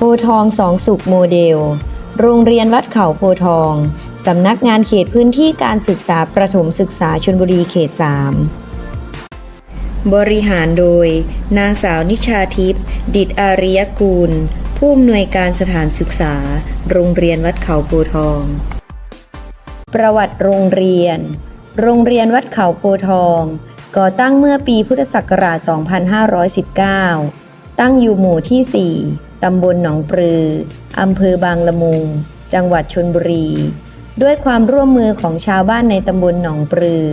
โพทองสองสุขโมเดล โรงเรียนวัดเขาโพทอง สำนักงานเขตพื้นที่การศึกษาประถมศึกษาชลบุรีเขต 3 บริหารโดย นางสาวนิชาทิพย์ดิดอาริยกูล ผู้อำนวยการสถานศึกษา โรงเรียนวัดเขาโพทอง ประวัติโรงเรียน โรงเรียนวัดเขาโพทอง ก่อตั้งเมื่อปีพุทธศักราช 2519 ตั้งอยู่หมู่ที่ 4 ตำบลหนองปลือ อำเภอบางละมุง จังหวัดชนบุรี ด้วยความร่วมมือของชาวบ้านในตำบลหนองปลือ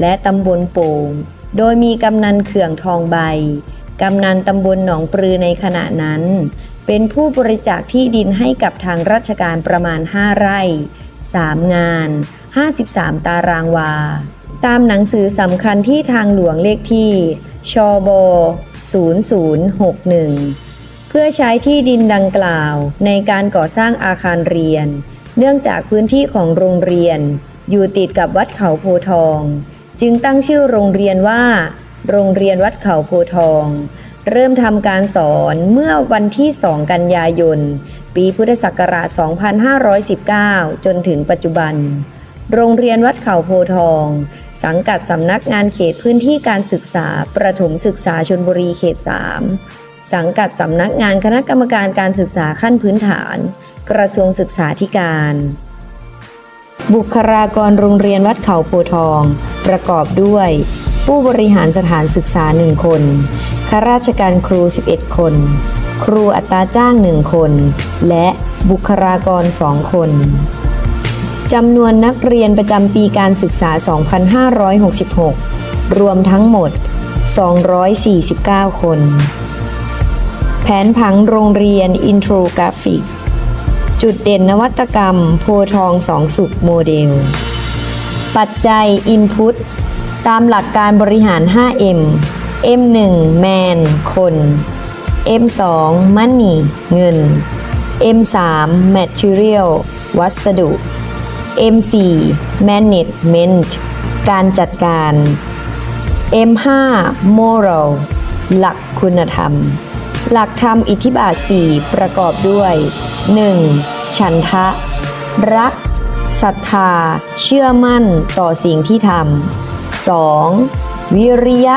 และตำบลโป่ง โดยมีกำนันเขื่องทองใบ กำนันตำบลหนองปลือในขณะนั้น เป็นผู้บริจาคที่ดินให้กับทางราชการประมาณ 5 ไร่ 3 งาน 53 ตารางวา ตามหนังสือสำคัญที่ทางหลวงเลขที่ชบ0061 เพื่อใช้ที่ดินดังกล่าวในการก่อสร้างอาคารเรียน เนื่องจากพื้นที่ของโรงเรียน อยู่ติดกับวัดเขาโพทอง จึงตั้งชื่อโรงเรียนว่า โรงเรียนวัดเขาโพทอง เริ่มทำการสอนเมื่อวันที่ 2 กันยายน ปีพุทธศักราช 2519 จนถึงปัจจุบัน โรงเรียนวัดเขาโพทอง สังกัดสำนักงานเขตพื้นที่การศึกษาประถมศึกษาชนบุรีเขต 3 สังกัดสำนักงานคณะกรรมการการศึกษาขั้นพื้นฐาน กระทรวงศึกษาธิการ บุคลากรโรงเรียนวัดเขาโพทอง ประกอบด้วย ผู้บริหารสถานศึกษา 1 คน ข้าราชการครู 11 คน ครูอัตราจ้าง 1 คน และบุคลากร 2 คนจำนวนนักเรียนประจำปีการศึกษา 2566 รวมทั้งหมด 249 คน แผนผังโรงเรียนอินโทรกราฟิก จุดเด่นนวัตกรรม โพทองสองสุขโมเดล ปัจจัย Input ตามหลักการบริหาร 5M M1 Man คน M2 Money เงิน M3 Material วัสดุ M4 Management การจัดการ M5 Moral หลักคุณธรรม หลักธรรมอิทธิบาท4ประกอบด้วย 1. ฉันทะ รักศรัทธา เชื่อมั่นต่อสิ่งที่ทำ 2. วิริยะ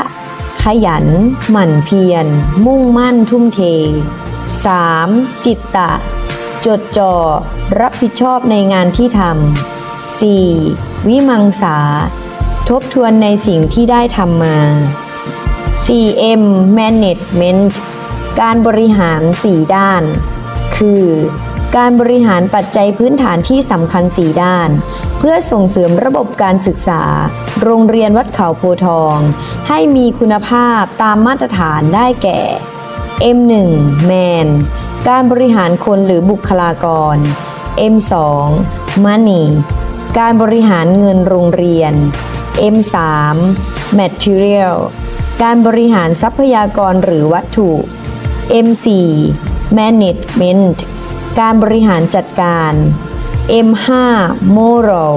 ขยัน หมั่นเพียร มุ่งมั่นทุ่มเท 3. จิตตะ จดจ่อ รับผิดชอบในงานที่ทำ 4. วิมังสา ทบทวนในสิ่งที่ได้ทำมา 4M Management การบริหาร 4 ด้าน คือ การบริหารปัจจัยพื้นฐานที่สำคัญ 4 ด้าน เพื่อส่งเสริมระบบการศึกษา โรงเรียนวัดเขาโพทอง ให้มีคุณภาพตามมาตรฐานได้แก่ M1 Man การบริหารคนหรือบุคลากร M2 Money การบริหารเงินโรงเรียน M3 Material การบริหารทรัพยากรหรือวัตถุ M4 Management การบริหารจัดการ M5 Moral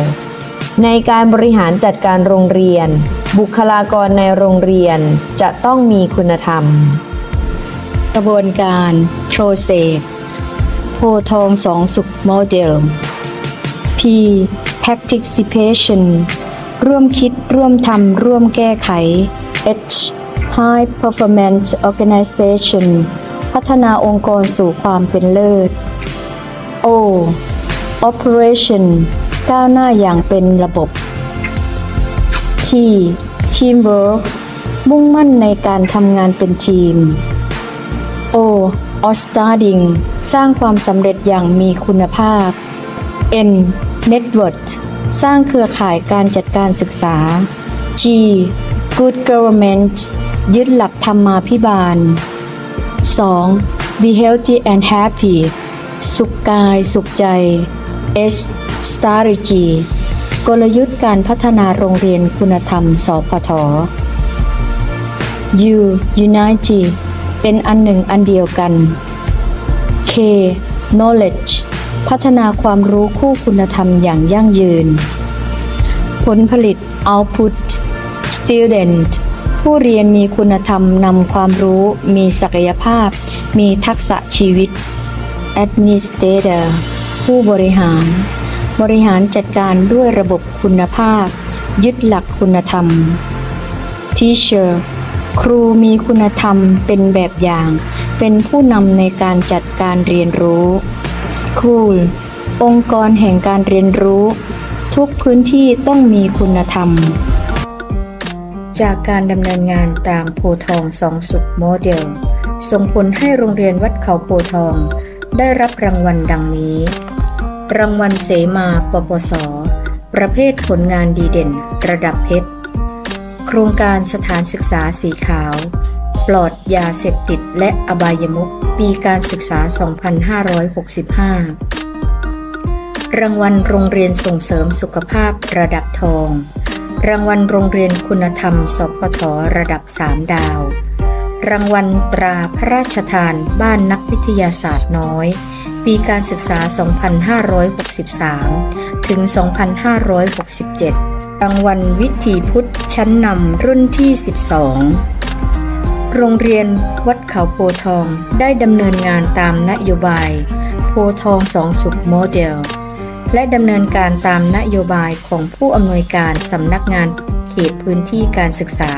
ในการบริหารจัดการโรงเรียน บุคลากรในโรงเรียนจะต้องมีคุณธรรม กระบวนการ process โพธิ์ทองสองสุขโมเดล P participation ร่วมคิดร่วมทำร่วมแก้ไข H high performance organization พัฒนาองค์กรสู่ความเป็นเลิศ O operation ก้าวหน้าอย่างเป็นระบบ T teamwork มุ่งมั่นในการทำงานเป็นทีม O o starting สร้างความสำเร็จอย่างมีคุณภาพ N network สร้างเครือข่ายการจัดการศึกษา G good government ยึดหลักธรรมาภิบาล 2. be healthy and happy สุขกายสุขใจ S strategy กลยุทธ์การพัฒนาโรงเรียนคุณธรรม สพท U unity เป็นอันหนึ่งอันเดียวกัน K knowledge พัฒนาความรู้คู่คุณธรรมอย่างยั่งยืน ผลผลิต output student ผู้เรียนมีคุณธรรมนำความรู้ มีศักยภาพ มีทักษะชีวิต Administrator ผู้บริหาร บริหารจัดการด้วยระบบคุณภาพ ยึดหลักคุณธรรม Teacher ครูมีคุณธรรมเป็นแบบอย่าง เป็นผู้นำในการจัดการเรียนรู้ School องค์กรแห่งการเรียนรู้ ทุกพื้นที่ต้องมีคุณธรรม จากการดำเนินงานตามโพทองสองสุขโมเดล ส่งผลให้โรงเรียนวัดเขาโพทอง ได้รับรางวัลดังนี้ รางวัลเสมาปปส ประเภทผลงานดีเด่น ระดับเพชร โครงการสถานศึกษาสีขาว ปลอดยาเสพติดและอบายมุขปีการศึกษา 2565 รางวัลโรงเรียนส่งเสริมสุขภาพระดับทอง รางวัลโรงเรียนคุณธรรม สพทระดับ 3 ดาว รางวัลตราพระราชทานบ้านนักวิทยาศาสตร์น้อย ปีการศึกษา 2563 ถึง 2567 รางวัลวิถีพุทธชั้นนำรุ่นที่ 12 โรงเรียนวัดเขาโพทองได้ดำเนินงานตามนโยบาย โพทองสองสุขโมเดล และดำเนินการตามนโยบายของผู้อำนวยการสำนักงานเขตพื้นที่การศึกษา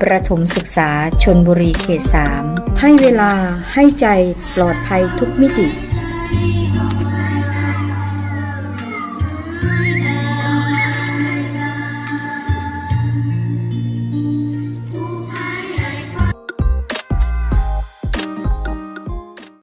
ประถมศึกษาชนบุรีเขต 3 ให้เวลาให้ใจปลอดภัยทุกมิติ